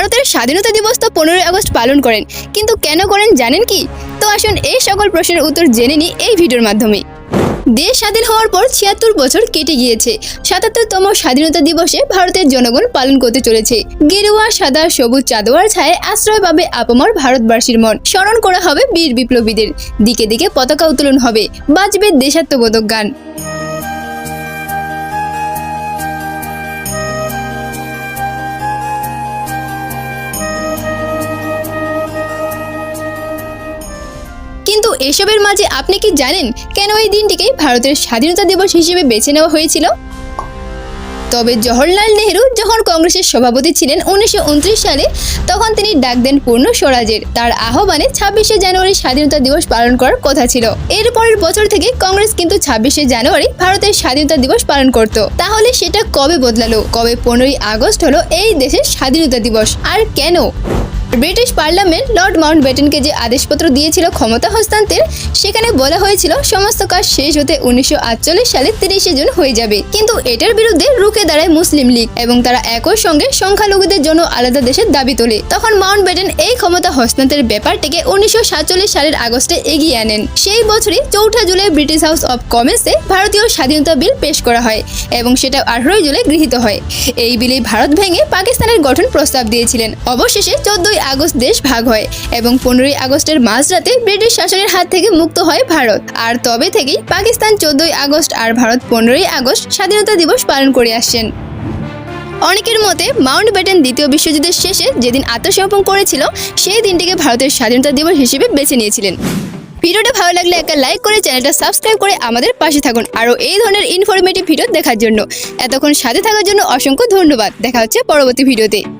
ভারতের স্বাধীনতা দিবস তো পনেরোই আগস্ট পালন করেন। কিন্তু কেন করেন জানেন কি? তো আসুন এই সকল প্রশ্নের উত্তর জেনে নিই এই ভিডিওর মাধ্যমে। দেশ স্বাধীন হওয়ার পর ছিয়াত্তর বছর কেটে গিয়েছে। সাতাত্তরতম স্বাধীনতা দিবসে ভারতের জনগণ পালন করতে চলেছে। গেরুয়া, সাদা, সবুজ চাদোয়ার ছায় আশ্রয় পাবে আপামর ভারতবাসীর মন। স্মরণ করা হবে বীর বিপ্লবীদের। দিকে দিকে পতাকা উত্তোলন হবে। বাজবে দেশাত্মবোধক গান। কিন্তু এসবের মাঝে আপনি কি জানেন কেন এই দিনটিকে ভারতের স্বাধীনতা দিবস হিসেবে বেছে নেওয়া হয়েছিল? তবে জওহরলাল নেহরু যখন কংগ্রেসের সভাপতি ছিলেন উনিশশো উনত্রিশ সালে, তখন তিনি ডাক দেন পূর্ণ স্বরাজের। তার আহ্বানে ছাব্বিশে জানুয়ারি স্বাধীনতা দিবস পালন করার কথা ছিল। এর পরের বছর থেকে কংগ্রেস কিন্তু ছাব্বিশে জানুয়ারি ভারতের স্বাধীনতা দিবস পালন করত। তাহলে সেটা কবে বদলালো? কবে পনেরোই আগস্ট হলো এই দেশের স্বাধীনতা দিবস? আর কেন? ব্রিটিশ পার্লামেন্ট লর্ড মাউন্ট ব্যাটেনকে যে আদেশপত্র দিয়েছিল ক্ষমতা হস্তান্তরের সেখানে বলা হয়েছিল সমস্ত কাজ শেষ হতে উনিশশো সালে তিরিশে জুন হয়ে যাবে। কিন্তু এটার বিরুদ্ধে রুখে দাঁড়ায় মুসলিম লীগ এবং তারা একই সঙ্গে সংখ্যালঘুদের জন্য আলাদা দেশের দাবি তোলে। তখন মাউন্ট ব্যাটেন এই ক্ষমতা হস্তান্তরের ব্যাপারটিকে উনিশশো সাতচল্লিশ সালের আগস্টে এগিয়ে আনেন। সেই বছরই চৌঠা জুলাই ব্রিটিশ হাউস অব কমন্সে ভারতীয় স্বাধীনতা বিল পেশ করা হয় এবং সেটা আঠারোই জুলাই গৃহীত হয়। এই বিলে ভারত ভেঙে পাকিস্তানের গঠন প্রস্তাব দিয়েছিলেন। অবশেষে চোদ্দই আগস্ট দেশ ভাগ হয় এবং পনেরোই আগস্টের মাঝরাতে ব্রিটিশ শাসনের হাত থেকে মুক্ত হয় ভারত। আর তবে থেকেই পাকিস্তান চোদ্দই আগস্ট আর ভারত পনেরোই আগস্ট স্বাধীনতা দিবস পালন করে আসছেন। অনেকের মতে মাউন্ট ব্যাটেন দ্বিতীয় বিশ্বযুদ্ধের শেষে যেদিন আত্মসমর্পণ করেছিল, সেই দিনটিকে ভারতের স্বাধীনতা দিবস হিসেবে বেছে নিয়েছিলেন। ভিডিওটা ভালো লাগলে একটা লাইক করে চ্যানেলটা সাবস্ক্রাইব করে আমাদের পাশে থাকুন। আরও এই ধরনের ইনফরমেটিভ ভিডিও দেখার জন্য। এতক্ষণ সাথে থাকার জন্য অসংখ্য ধন্যবাদ। দেখা হচ্ছে পরবর্তী ভিডিওতে।